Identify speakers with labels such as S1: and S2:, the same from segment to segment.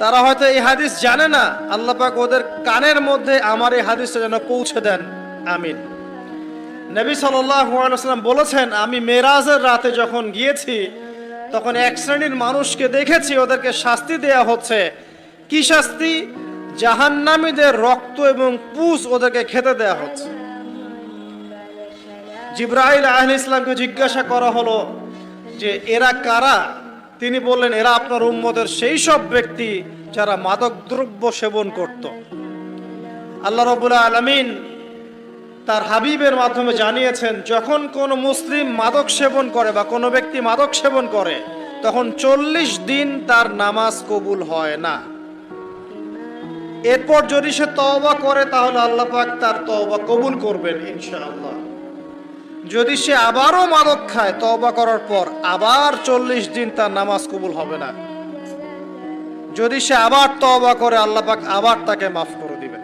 S1: তারা হয়তো এই হাদিস জানে না। আল্লাহ পাক ওদের কানের মধ্যে আমার এই হাদিসটা যেন পৌঁছে দেন। আমিন। নবী সাল্লাম বলেছেন, আমি মেরাজের রাতে যখন গিয়েছি, তখন এক শ্রেণির মানুষকে দেখেছি, ওদেরকে শাস্তি দেয়া হচ্ছে। কি শাস্তি? জাহান্নামীদের রক্ত এবং পুষ ওদেরকে খেতে দেয়া হচ্ছে। জিব্রাইল আহল ইসলামকে জিজ্ঞাসা করা হলো যে, এরা কারা? তিনি বললেন, এরা আপনার উম্মতের সেই সব ব্যক্তি যারা মাদক দ্রব্য সেবন করত। আল্লাহ রবুল্লাহ আলমিন তার হাবিবের মাধ্যমে জানিয়েছেন, যখন কোনো মুসলিম মাদক সেবন করে বা কোনো ব্যক্তি মাদক সেবন করে, তখন চল্লিশ দিন তার নামাজ কবুল হয় না। এরপর যদি সে তওবা করে, তাহলে আল্লাহ পাক তার তওবা কবুল করবেন ইনশাআল্লাহ। যদি সে আবারও মাদক খায়, তওবা করার পর আবার চল্লিশ দিন তার নামাজ কবুল হবে না। যদি সে আবার তওবা করে, আল্লাহ পাক আবার তাকে মাফ করে দিবেন।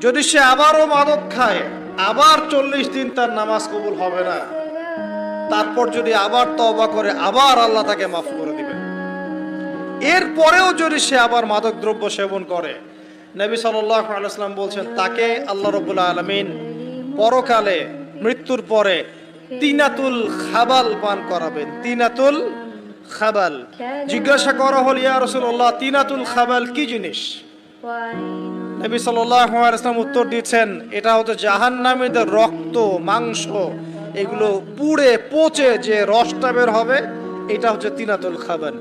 S1: যদি সে আবারও মাদক খায়, আবার চল্লিশ দিন তার নামাজ কবুল হবে না। তারপর যদি আবার তওবা করে, আবার আল্লাহ তাকে মাফ করে দিবেন। এরপরেও যদি সে আবার মাদক দ্রব্য সেবন করে, নবী সাল্লাম বলছেন, তাকে আল্লাহ রবুল্লা আলমিন পরকালে মৃত্যুর পরে তিনাতুল খাবাল পান করাবেন। তিনাতুল খাবাল। জিজ্ঞাসা করা হল, ইয়া রসুল্লাহ তিনাতুল খাবাল কি জিনিস? নবী সাল্লাম উত্তর দিচ্ছেন, এটা হচ্ছে জাহান্নামীদের রক্ত, মাংস, এগুলো পুড়ে পচে যে রসটা বের হবে, এটা হচ্ছে তিনাতুল খাবান